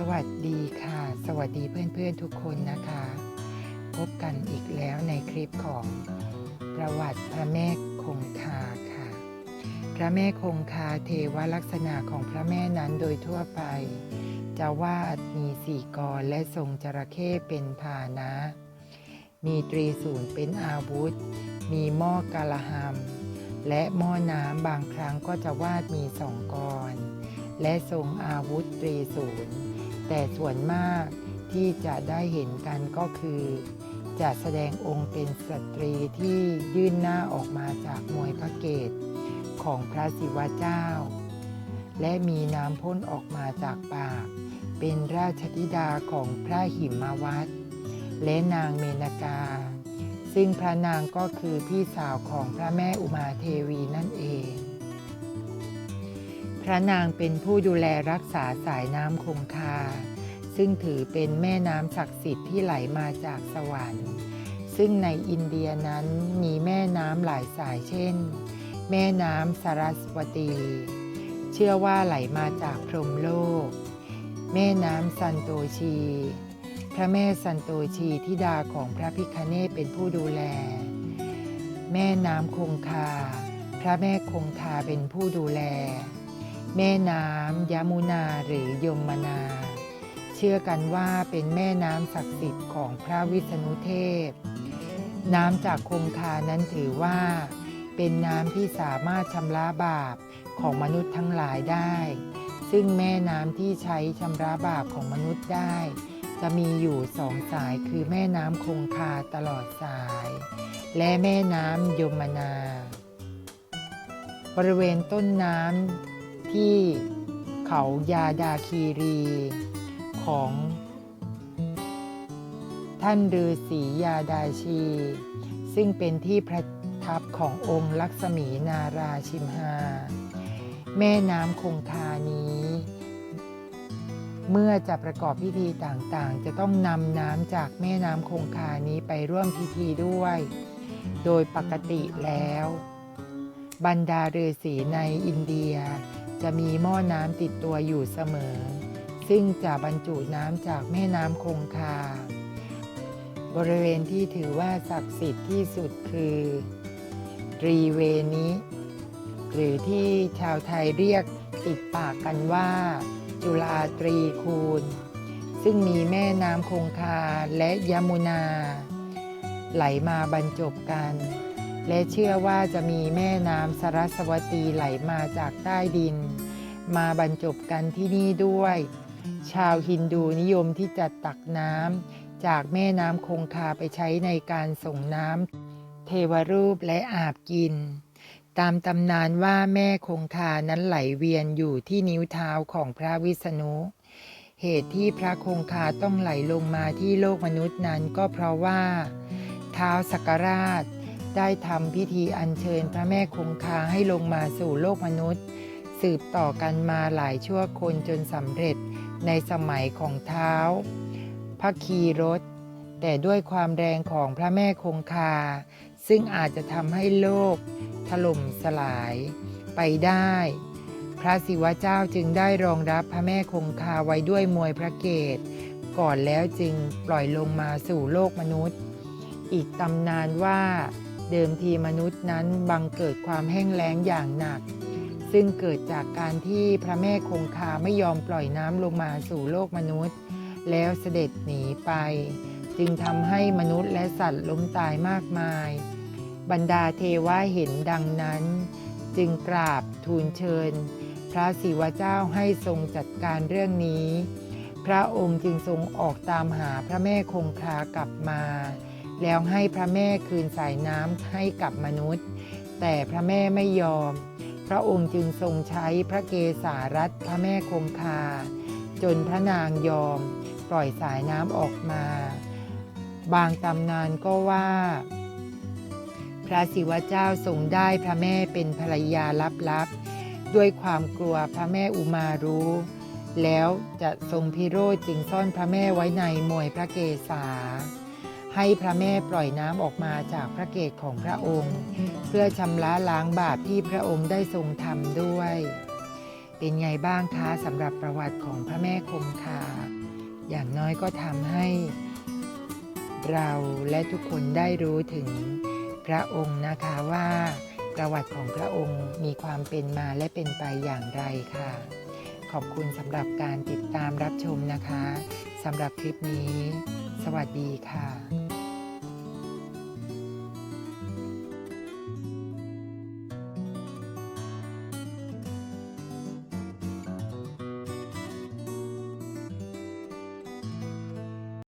สวัสดีค่ะ สวัสดีเพื่อนๆทุกคนนะคะ พบกันอีกแล้วในคลิปของประวัติพระแม่คงคาค่ะ พระแม่คงคาเทวลักษณะของพระแม่นั้นโดยทั่วไป จะวาดมีสี่กรและทรงจระเข้เป็นพานะ มีตรีศูนย์เป็นอาวุธ มีหม้อกาลหัมและหม้อน้ำบางครั้งก็จะวาดมีสองกรและทรงอาวุธตรีศูนย์ แต่ส่วนมากที่จะได้เห็นกันก็คือ จะแสดงองค์เป็นสตรีที่ยื่นหน้าออกมาจากมวยพระเกตของพระศิวะเจ้า และมีน้ำพ่นออกมาจากปาก เป็นราชธิดาของพระหิมวัตและนางเมนกา ซึ่งพระนางก็คือพี่สาวของพระแม่อุมาเทวีนั่นเอง พระนางเป็นผู้ดูแลรักษาสายน้ำคงคา ซึ่งถือเป็นแม่น้ำศักดิ์สิทธิ์ที่ไหลมาจากสวรรค์ ซึ่งในอินเดียนั้นมีแม่น้ำหลายสายเช่น แม่น้ำสารสวตี เชื่อว่าไหลมาจากพรหมโลก แม่น้ำซันโตชี พระแม่ซันโตชีทิดาของพระพิคเนศเป็นผู้ดูแล แม่น้ำคงคา พระแม่คงคาเป็นผู้ดูแล แม่น้ำยมุนาหรือยมนา เชื่อกันว่าเป็นแม่น้ำศักดิ์สิทธิ์ของพระวิษณุเทพ น้ำจากคงคานั้นถือว่า เป็นน้ำที่สามารถชำระบาปของมนุษย์ทั้งหลายได้ ซึ่งแม่น้ำที่ใช้ชำระบาปของมนุษย์ได้ จะมีอยู่สองสายคือแม่น้ำคงคาตลอดสาย และแม่น้ำยมนา บริเวณต้นน้ำ ที่เขายาดาคีรีของ ท่านฤาษียาดาชี ซึ่งเป็นที่ประทับขององค์ลักษมีนาราชิมหาแม่น้ำคงคานี้ เมื่อจะประกอบพิธีต่างๆ จะต้องนำน้ำจากแม่น้ำคงคานี้ไปร่วมพิธีด้วย โดยปกติแล้ว บรรดาฤาษีในอินเดีย จะมีหม้อน้ำติดตัวอยู่เสมอ ซึ่งจะบรรจุน้ำจากแม่น้ำคงคา บริเวณที่ถือว่าศักดิ์สิทธิ์ที่สุดคือตรีเวนิหรือที่ชาวไทยเรียกติดปากกันว่า จุฬาตรีคูณ ซึ่งมีแม่น้ำคงคาและยมุนา ไหลมาบรรจบกัน และเชื่อว่าจะมีแม่น้ำสรัสวตีไหลมาจากใต้ดิน มาบรรจบกันที่นี่ด้วย ชาวฮินดูนิยมที่จะตักน้ำจากแม่น้ำคงคาไปใช้ในการส่งน้ำเทวรูปและอาบกิน ตามตำนานว่าแม่คงคานั้นไหลเวียนอยู่ที่นิ้วเท้าของพระวิษณุเหตุที่พระคงคาต้องไหลลงมาที่โลกมนุษย์นั้นก็เพราะว่า เท้าสักกราช ได้ทำพิธีอัญเชิญพระแม่คงคาให้ลงมาสู่โลกมนุษย์ สืบต่อกันมาหลายชั่วคนจนสำเร็จในสมัยของเท้าพระคีรถ แต่ด้วยความแรงของพระแม่คงคา ซึ่งอาจจะทำให้โลก ถล่มสลายไปได้ พระศิวะเจ้าจึงได้รองรับพระแม่คงคาไว้ด้วยมวยพระเกตก่อนแล้วจึงปล่อยลงมาสู่โลกมนุษย์ อีกตำนานว่า เดิมทีมนุษย์นั้นบังเกิดความแห้งแล้งอย่างหนัก ซึ่งเกิดจากการที่พระแม่คงคาไม่ยอมปล่อยน้ำลงมาสู่โลกมนุษย์ แล้วเสด็จหนีไป จึงทำให้มนุษย์และสัตว์ล้มตายมากมาย บรรดาเทวะเห็นดังนั้น จึงกราบทูลเชิญ พระศิวะเจ้าให้ทรงจัดการเรื่องนี้ พระองค์จึงทรงออกตามหาพระแม่คงคากลับมา แล้วให้พระแม่คืนสายน้ำให้กับมนุษย์ แต่พระแม่ไม่ยอม พระองค์จึงทรงใช้พระเกศารัตพระแม่คงคา จนพระนางยอม ปล่อยสายน้ำออกมา บางตำนานก็ว่า พระศิวะเจ้าทรงได้พระแม่เป็นภรรยาลับๆด้วยความกลัวพระแม่อุมารู้ แล้วจะทรงพิโรธจึงซ่อนพระแม่ไว้ในมวยพระเกศา ให้พระแม่ปล่อยน้ำออกมาจากพระเกศของพระองค์ เพื่อชำระล้างบาปที่พระองค์ได้ทรงทำด้วย เป็นไงบ้างคะสำหรับประวัติของพระแม่คงคา อย่างน้อยก็ทำให้ เราและทุกคนได้รู้ถึงพระองค์นะคะว่าประวัติของพระองค์มีความเป็นมาและเป็นไปอย่างไรค่ะ ขอบคุณสำหรับการติดตามรับชมนะคะสำหรับคลิปนี้ สวัสดีค่ะ